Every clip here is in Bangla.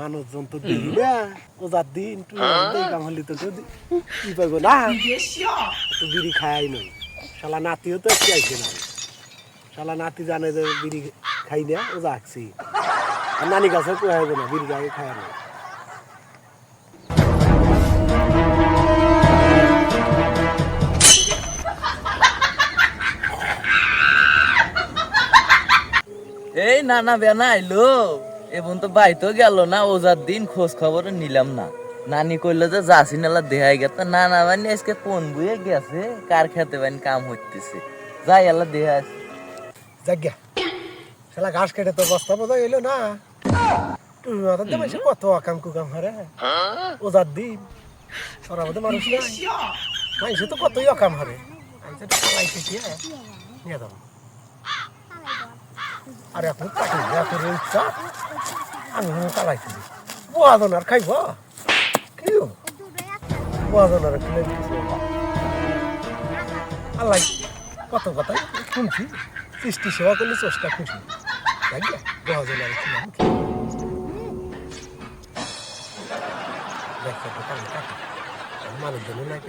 মানুষজন তো দিবি না ও যার দিন তুই কাম হলি তো কি পাইব না? তো বিড়ি খাই নই। শালা নাতিও তো একটু আইছে না। শালা নাতি জানে যে বিড়ি খাই না ও যাচ্ছি আর নানি হবে না বিড়ি গায়ে খায় না। এই নানা বেনা আইলো। এবং তো বাইতো গেল না, ওজার দিন খোঁজ খবর নিলাম না। নানি কইলো যে, যাসি নালা, দেহাই গেছে না না মানে আজকে কোন বুয়ে গেছে, কার খেতে বানি কাম হইতেছে। যাই আল্লাহ দেহা আছে। জাগ্যা শালা ঘাস কেটে তো বস্তা বোঝা এলো না? কত আকাম কুকাম হারে ও যার দিন। ওরা মধ্যে মানুষ নাই। মানুষে তো কতই অকাম হারে তো পালাইতে কি নিয়ে যাব আর, এখন এত রেল চাপ। আমি চালাইতে দিই বোয়াজন আর খাইব? কি বোয়াজন আর খুলে দিচ্ছি আল্লাহ কত কথা শুনছি। সৃষ্টি সেবা করলে চেষ্টা খুশি। তাই না? বোয়াজন আর কাটি মানুষজনও নাকি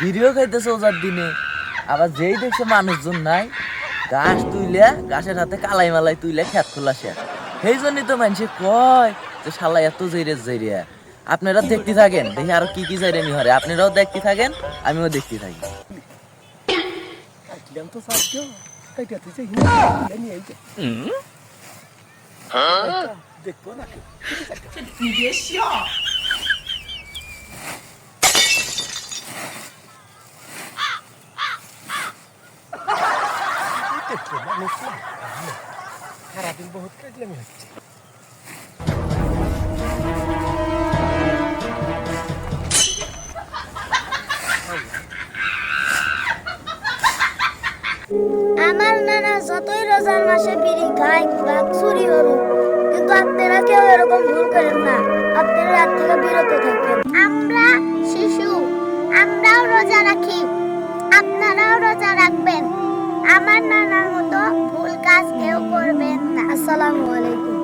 ভিডিও খাইতেছে ওজার দিনে। আবার যেই দেখছে মানুষজন নাই গাছ তুইলে গাছের হাতে কালাই মালাই তুইলে খেত খোলাসে সেই জন্যই তো মানুষে কয় যে শালা এত জেরে জেরিয়া আপনারা দেখতে থাকেন দেখি আরও কি কি জাইরামি হরে আপনারাও দেখতে থাকেন আমিও দেখতে থাকি। দেখব না সারাদিন বহুত কাটলামি হচ্ছে। আমার নানা যতই রোজার মাসে বিড়ি খায় বাঘ চুরি করুক, কিন্তু আপনারা কেউ এরকম ভুল করেন না। আপনারা রাত থেকে বিরত থাকেন। আমরা শিশু, আমরাও রোজা রাখি, আপনারাও রোজা রাখবেন। আমার নানার মতো ভুল কাজ কেউ করবেন না। আসসালামু আলাইকুম।